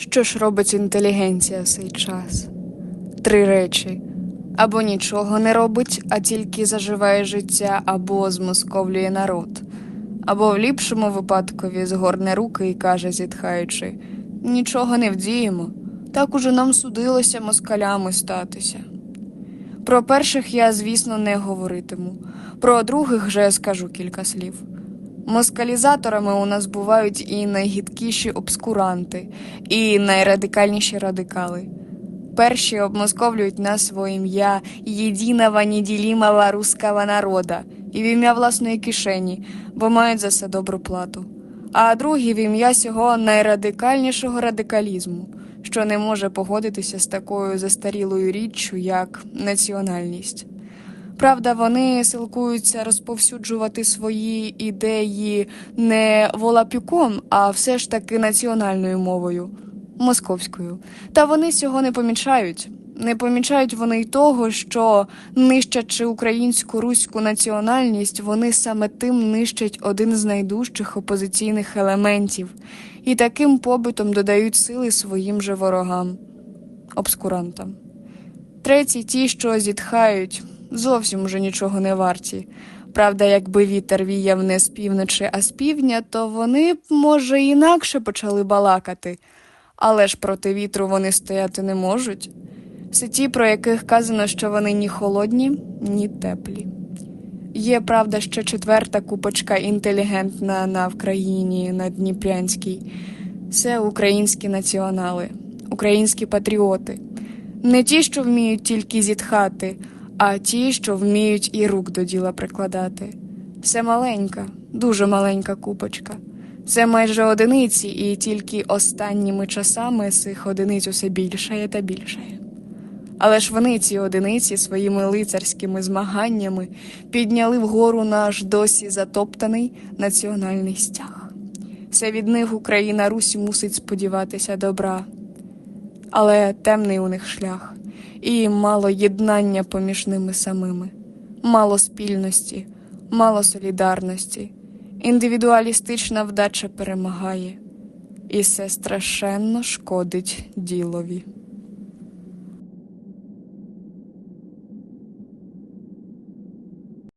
Що ж робить інтелігенція в цей час? Три речі: або нічого не робить, а тільки заживає життя, або змосковлює народ, або в ліпшому випадкові згорне руки і каже, зітхаючи: нічого не вдіємо, так уже нам судилося москалями статися. Про перших я, звісно, не говоритиму, про других же скажу кілька слів. Москалізаторами у нас бувають і найгідкіші обскуранти, і найрадикальніші радикали. Перші обмосковлюють нас своє ім'я єдиного неділімого руського народа і в ім'я власної кишені, бо мають за це добру плату. А другі в ім'я сього найрадикальнішого радикалізму, що не може погодитися з такою застарілою річчю, як національність. Правда, вони силкуються розповсюджувати свої ідеї не волапюком, а все ж таки національною мовою московською. Та вони цього не помічають. Не помічають вони й того, що, нищачи українську руську національність, вони саме тим нищать один з найдужчих опозиційних елементів і таким побитом додають сили своїм же ворогам, обскурантам. Треті ті, що зітхають, зовсім уже нічого не варті. Правда, якби вітер віяв не з півночі, а з півдня, то вони б, може, інакше почали балакати, але ж проти вітру вони стояти не можуть. Це ті, про яких казано, що вони ні холодні, ні теплі. Є, правда, ще четверта купочка інтелігентна на Вкраїні, на Дніпрянській. Це українські націонали, українські патріоти. Не ті, що вміють тільки зітхати, а ті, що вміють і рук до діла прикладати. Це маленька, дуже маленька купочка. Це майже одиниці, і тільки останніми часами цих одиниць усе більшає та більшає. Але ж вони ці одиниці своїми лицарськими змаганнями підняли вгору наш досі затоптаний національний стяг. Це від них Україна Русі мусить сподіватися добра, але темний у них шлях, і мало єднання поміж ними самими, мало спільності, мало солідарності, індивідуалістична вдача перемагає, і це страшенно шкодить ділові.